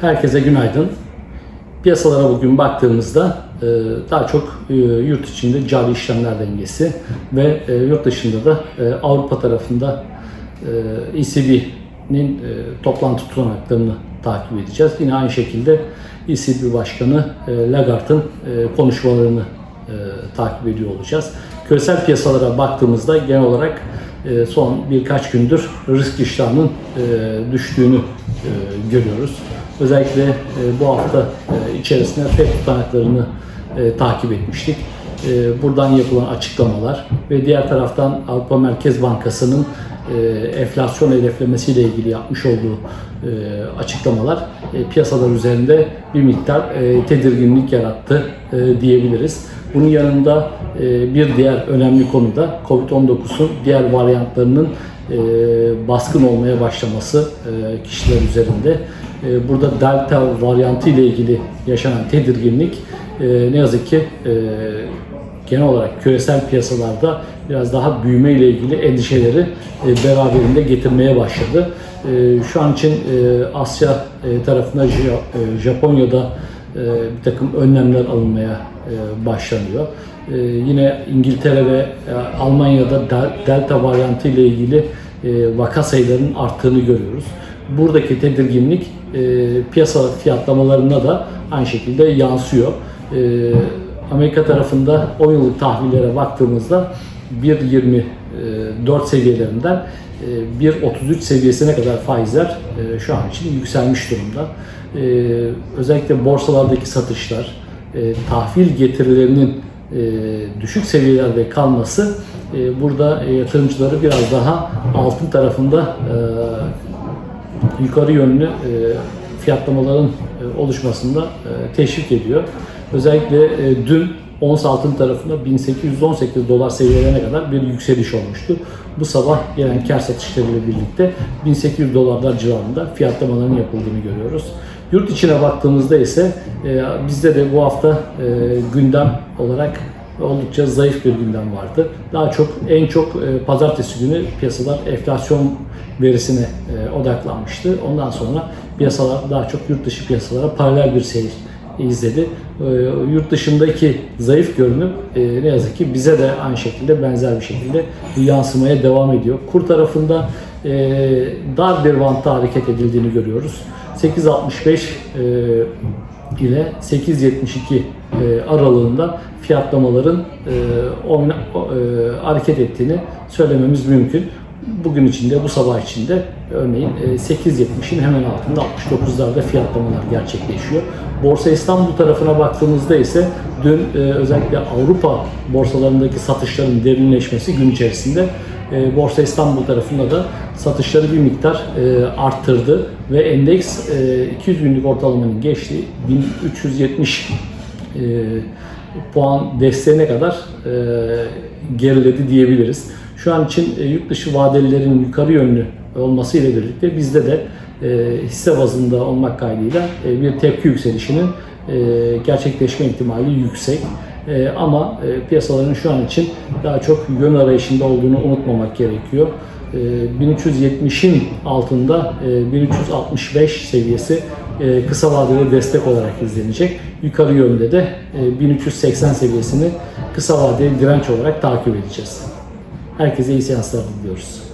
Herkese günaydın. Piyasalara bugün baktığımızda e, daha çok e, yurt içinde cari işlemler dengesi ve e, yurt dışında da Avrupa tarafında ECB'nin toplantı tutanaklarını takip edeceğiz. Yine aynı şekilde ECB Başkanı Lagarde'ın konuşmalarını takip ediyor olacağız. Küresel piyasalara baktığımızda genel olarak son birkaç gündür risk iştahının düştüğünü görüyoruz. Özellikle e, bu hafta e, içerisinde FED tutanaklarını e, takip etmiştik. Buradan yapılan açıklamalar ve diğer taraftan Avrupa Merkez Bankası'nın e, enflasyon hedeflemesiyle ilgili yapmış olduğu açıklamalar e, piyasalar üzerinde bir miktar tedirginlik yarattı diyebiliriz. Bunun yanında bir diğer önemli konu da COVID-19'un diğer varyantlarının e, baskın olmaya başlaması e, kişiler üzerinde. E, Burada delta varyantı ile ilgili yaşanan tedirginlik e, ne yazık ki e, genel olarak küresel piyasalarda biraz daha büyüme ile ilgili endişeleri e, beraberinde getirmeye başladı. E, Şu an için e, Asya tarafında Ja- Japonya'da bir takım önlemler alınmaya e, başlanıyor. E, Yine İngiltere ve e, Almanya'da del- delta varyantı ile ilgili e, vaka sayılarının arttığını görüyoruz. Buradaki tedirginlik piyasa fiyatlamalarına da aynı şekilde yansıyor. Amerika tarafında 10 yıllık tahvillere baktığımızda 1.24 seviyelerinden e, 1.33 seviyesine kadar faizler e, şu an için yükselmiş durumda. E, Özellikle borsalardaki satışlar, e, tahvil getirilerinin e, düşük seviyelerde kalması e, burada e, yatırımcıları biraz daha altın tarafında e, yukarı yönlü e, fiyatlamaların e, oluşmasında e, teşvik ediyor. Özellikle e, dün ons altın tarafında 1818 dolar seviyelerine kadar bir yükseliş olmuştu. Bu sabah gelen kar satışlarıyla birlikte 1800 dolarlar civarında fiyatlamaların yapıldığını görüyoruz. Yurt içine baktığımızda ise e, bizde de bu hafta e, gündem olarak oldukça zayıf bir gündem vardı. Daha çok en çok e, pazartesi günü piyasalar enflasyon verisine e, odaklanmıştı. Ondan sonra piyasalar daha çok yurt dışı piyasalara paralel bir seyir izledi. E, yurt dışındaki zayıf görünüm e, ne yazık ki bize de aynı şekilde benzer bir şekilde yansımaya devam ediyor. Kur tarafında e, dar bir vantta hareket edildiğini görüyoruz. 8.65 e, ile 8.72 e, aralığında fiyatlamaların e, e, hareket ettiğini söylememiz mümkün. Bugün içinde, bu sabah içinde örneğin e, 8.70'in hemen altında 69'larda fiyatlamalar gerçekleşiyor. Borsa İstanbul tarafına baktığımızda ise dün e, özellikle Avrupa borsalarındaki satışların derinleşmesi gün içerisinde e, Borsa İstanbul tarafında da satışları bir miktar e, arttırdı ve endeks e, 200 günlük ortalamanın geçtiği 1370 e, puan desteğine kadar e, geriledi diyebiliriz. Şu an için e, yurt dışı vadelilerin yukarı yönlü olması ile birlikte bizde de e, hisse bazında olmak kaydıyla e, bir tepki yükselişinin gerçekleşme ihtimali yüksek. Ama piyasaların şu an için daha çok yön arayışında olduğunu unutmamak gerekiyor. E, 1370'in altında e, 1365 seviyesi kısa vadeli destek olarak izlenecek. Yukarı yönde de e, 1380 seviyesini kısa vadeli direnç olarak takip edeceğiz. Herkese iyi seanslar diliyoruz.